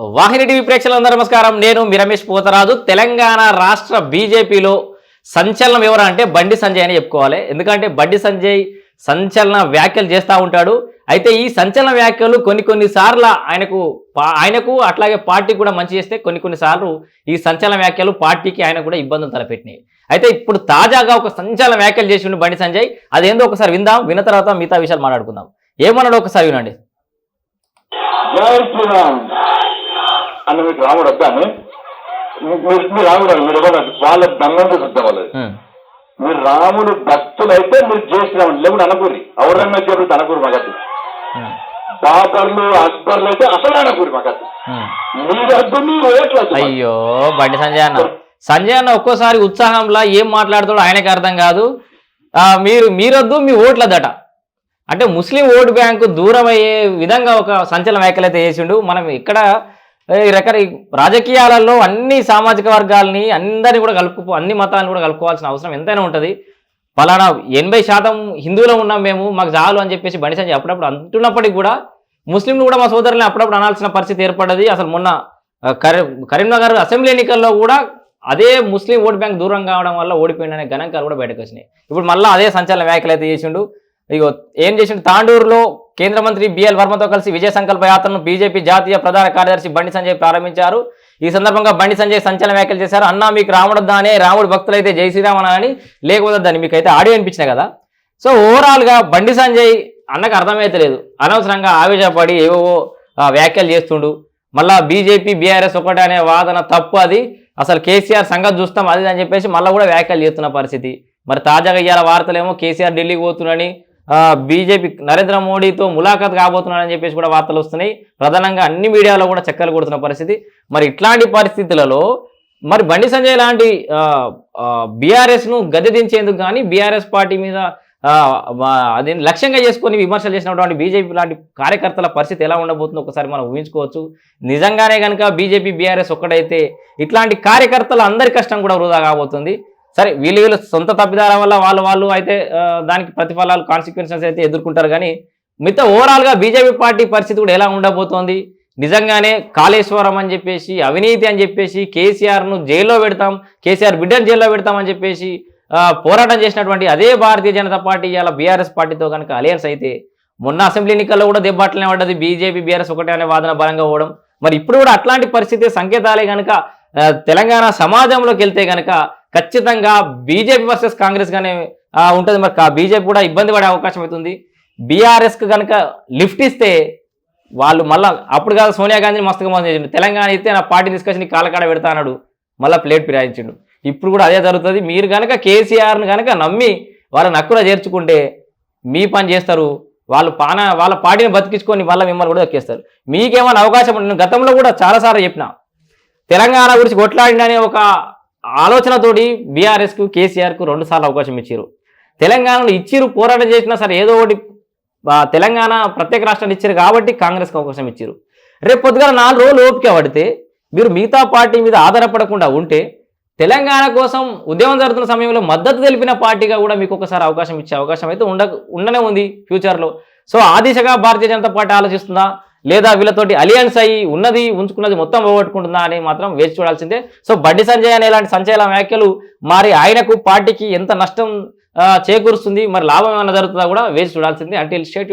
వాహిని TV ప్రేక్షకులందరూ నమస్కారం. నేను మీ రమేష్ పోతరాజు. తెలంగాణ రాష్ట్ర బీజేపీలో సంచలనం ఎవరు అంటే బండి సంజయ్ అని చెప్పుకోవాలి. ఎందుకంటే బండి సంజయ్ సంచలన వ్యాఖ్యలు చేస్తూ ఉంటాడు. అయితే ఈ సంచలన వ్యాఖ్యలు కొన్ని కొన్ని సార్లు ఆయనకు ఆయనకు అట్లాగే పార్టీకి కూడా మంచి చేస్తే కొన్ని కొన్ని సార్లు ఈ సంచలన వ్యాఖ్యలు పార్టీకి ఆయన కూడా ఇబ్బందులు తలపెట్టినాయి. అయితే ఇప్పుడు తాజాగా ఒక సంచలన వ్యాఖ్యలు చేసిండు బండి సంజయ్. అదేందో ఒకసారి విందాం. విన్న తర్వాత మిగతా విషయాలు మాట్లాడుకుందాం. ఏమన్నాడు ఒకసారి వినండి. అన్న మీకు రాముడు వద్దాను. మీరు మీరు రాముడు అని మీరు వాళ్ళ దండంతో చూద్దాం వాళ్ళది. మీరు రాముడు భక్తులైతే మీరు జై శ్రీరాముడు లేకుండా అనకూరి ఔరంగజేబుడు అనకూరు మగతి బాబర్లు అక్బర్లు అయితే అసలు అనకూరి మగతి ఉమ్. మీరు వద్దు మీరు ఓట్లు వద్దు. అయ్యో బండి సంజయ్ అన్న. సంజయ్ అన్న ఒక్కోసారి ఉత్సాహంలో ఏం మాట్లాడుతాడో ఆయనకి అర్థం కాదు. మీరు మీరొద్దు మీ ఓట్లదట. అంటే ముస్లిం ఓటు బ్యాంకు దూరం అయ్యే విధంగా ఒక సంచలన వ్యాఖ్యలు అయితే చేసిండు. మనం ఇక్కడ ఈ రకర రాజకీయాలలో అన్ని సామాజిక వర్గాలని అందరినీ కూడా కలుపుకో అన్ని మతాలను కూడా కలుపుకోవాల్సిన అవసరం ఎంతైనా ఉంటుంది. పలానా ఎనభై శాతం హిందువులో ఉన్నాం మేము మాకు చాలు అని చెప్పేసి బండి సంజయ్ అప్పుడప్పుడు అంటున్నప్పటికీ కూడా ముస్లింలు కూడా మా సోదరుల్ని అప్పుడప్పుడు అనాల్సిన పరిస్థితి ఏర్పడ్డది. అసలు మొన్న కరీంనగర్ అసెంబ్లీ ఎన్నికల్లో కూడా అదే ముస్లిం ఓటు బ్యాంక్ దూరం కావడం వల్ల ఓడిపోయిందనే గణాంకాలు కూడా బయటకు వచ్చినాయి. ఇప్పుడు మళ్ళీ అదే సంచలన వ్యాఖ్యలు అయితే చేసిండు. ఇగో ఏం చేసిండు? తాండూరులో కేంద్ర మంత్రి బిఎల్ వర్మతో కలిసి విజయ సంకల్ప యాత్రను బీజేపీ జాతీయ ప్రధాన కార్యదర్శి బండి సంజయ్ ప్రారంభించారు. ఈ సందర్భంగా బండి సంజయ్ సంచలన వ్యాఖ్యలు చేశారు. అన్నా మీకు రాముడొద్దానే రాముడు భక్తులైతే జై శ్రీరామ్ అనాలని లేకపోతే దాన్ని మీకు అయితే ఆడియో అనిపించినాయి కదా? సో ఓవరాల్గా బండి సంజయ్ అన్నకు అర్థమైతే లేదు. అనవసరంగా ఆవేశపడి ఏవో వ్యాఖ్యలు చేస్తుండు. మళ్ళా బీజేపీ బీఆర్ఎస్ ఒకటే అనే వాదన తప్పు అది. అసలు కేసీఆర్ సంగతి చూస్తాం అది అని చెప్పేసి మళ్ళీ కూడా వ్యాఖ్యలు చేస్తున్న పరిస్థితి. మరి తాజాగా ఇవాళ వార్తలేమో కేసీఆర్ ఢిల్లీకి పోతున్నాడని బీజేపీ నరేంద్ర మోడీతో ములాఖాత్ కాబోతున్నాడని చెప్పేసి కూడా వార్తలు వస్తున్నాయి. ప్రధానంగా అన్ని మీడియాలో కూడా చక్కర్లు కొడుతున్న పరిస్థితి. మరి ఇట్లాంటి పరిస్థితులలో మరి బండి సంజయ్ లాంటి బీఆర్ఎస్ను గద్దె దించేందుకు కానీ బీఆర్ఎస్ పార్టీ మీద అది లక్ష్యంగా చేసుకొని విమర్శలు చేసినటువంటి బీజేపీ లాంటి కార్యకర్తల పరిస్థితి ఎలా ఉండబోతుందో ఒకసారి మనం ఊహించుకోవచ్చు. నిజంగానే కనుక బీజేపీ బీఆర్ఎస్ ఒక్కడైతే ఇట్లాంటి కార్యకర్తల అందరి కష్టం కూడా వృధా కాబోతుంది. సరే వీళ్ళు వీళ్ళు సొంత తప్పిదాల వల్ల వాళ్ళు వాళ్ళు అయితే దానికి ప్రతిఫలాలు కాన్సిక్వెన్సెస్ అయితే ఎదుర్కొంటారు. కానీ మిగతా ఓవరాల్గా బీజేపీ పార్టీ పరిస్థితి కూడా ఎలా ఉండబోతోంది? నిజంగానే కాళేశ్వరం అని చెప్పేసి అవినీతి అని చెప్పేసి కేసీఆర్ను జైల్లో పెడతాం కేసీఆర్ బిడ్డను జైల్లో పెడతామని చెప్పేసి పోరాటం చేసినటువంటి అదే భారతీయ జనతా పార్టీ ఇవాళ బీఆర్ఎస్ పార్టీతో కనుక అలయన్స్ అయితే మొన్న అసెంబ్లీ ఎన్నికల్లో కూడా దెబ్బట్లనే పడ్డది. బీజేపీ బీఆర్ఎస్ ఒకటే అనే వాదన బలంగా పోవడం. మరి ఇప్పుడు కూడా అట్లాంటి పరిస్థితి సంకేతాలే కనుక తెలంగాణ సమాజంలోకి వెళ్తే కనుక ఖచ్చితంగా బీజేపీ వర్సెస్ కాంగ్రెస్ గానే ఉంటుంది మరి. బీజేపీ కూడా ఇబ్బంది పడే అవకాశం అవుతుంది. బీఆర్ఎస్కి కనుక లిఫ్ట్ ఇస్తే వాళ్ళు మళ్ళీ అప్పుడు కాదు సోనియా గాంధీని మస్తుగా మోసం చేసిండు. తెలంగాణ ఇస్తే నా పార్టీ తీసుకొచ్చి నీ కాలకాడ పెడతా అన్నాడు. మళ్ళీ ప్లేట్ ఫిరాయించిండు. ఇప్పుడు కూడా అదే జరుగుతుంది. మీరు కనుక కేసీఆర్ని కనుక నమ్మి వాళ్ళని నక్కున చేర్చుకుంటే మీ పని చేస్తారు. వాళ్ళు పాన వాళ్ళ పార్టీని బతికించుకొని మళ్ళీ మిమ్మల్ని కూడా దక్కేస్తారు. మీకేమైనా అవకాశం ఉంటుంది నేను గతంలో కూడా చాలాసార్లు చెప్పిన. తెలంగాణ గురించి కొట్లాడిననే ఒక ఆలోచనతోటి బీఆర్ఎస్కు కేసీఆర్కు రెండుసార్లు అవకాశం ఇచ్చారు తెలంగాణలో ఇచ్చిరు పోరాటం చేసినా సరే ఏదో ఒకటి తెలంగాణ ప్రత్యేక రాష్ట్రాన్ని ఇచ్చారు కాబట్టి కాంగ్రెస్కి అవకాశం ఇచ్చారు రేపు పొద్దుగా నాలుగు రోజులు ఓపిక పడితే మీరు మిగతా పార్టీ మీద ఆధారపడకుండా ఉంటే తెలంగాణ కోసం ఉద్యమం జరుగుతున్న సమయంలో మద్దతు తెలిపిన పార్టీగా కూడా మీకు ఒకసారి అవకాశం ఇచ్చే అవకాశం అయితే ఉండ ఉండనే ఉంది ఫ్యూచర్లో. సో ఆ దిశగా భారతీయ జనతా పార్టీ ఆలోచిస్తుందా? లేదా వీళ్ళతోటి అలియన్స్ అయ్యి ఉన్నది ఉంచుకున్నది మొత్తం పోగొట్టుకుంటుందా అని మాత్రం వేచి చూడాల్సిందే. సో బండి సంజయ్ అనే ఇలాంటి సంచయల వ్యాఖ్యలు మరి ఆయనకు పార్టీకి ఎంత నష్టం చేకూరుస్తుంది మరి లాభం ఏమైనా జరుగుతుందా కూడా వేచి చూడాల్సిందే. అంటే స్టేట్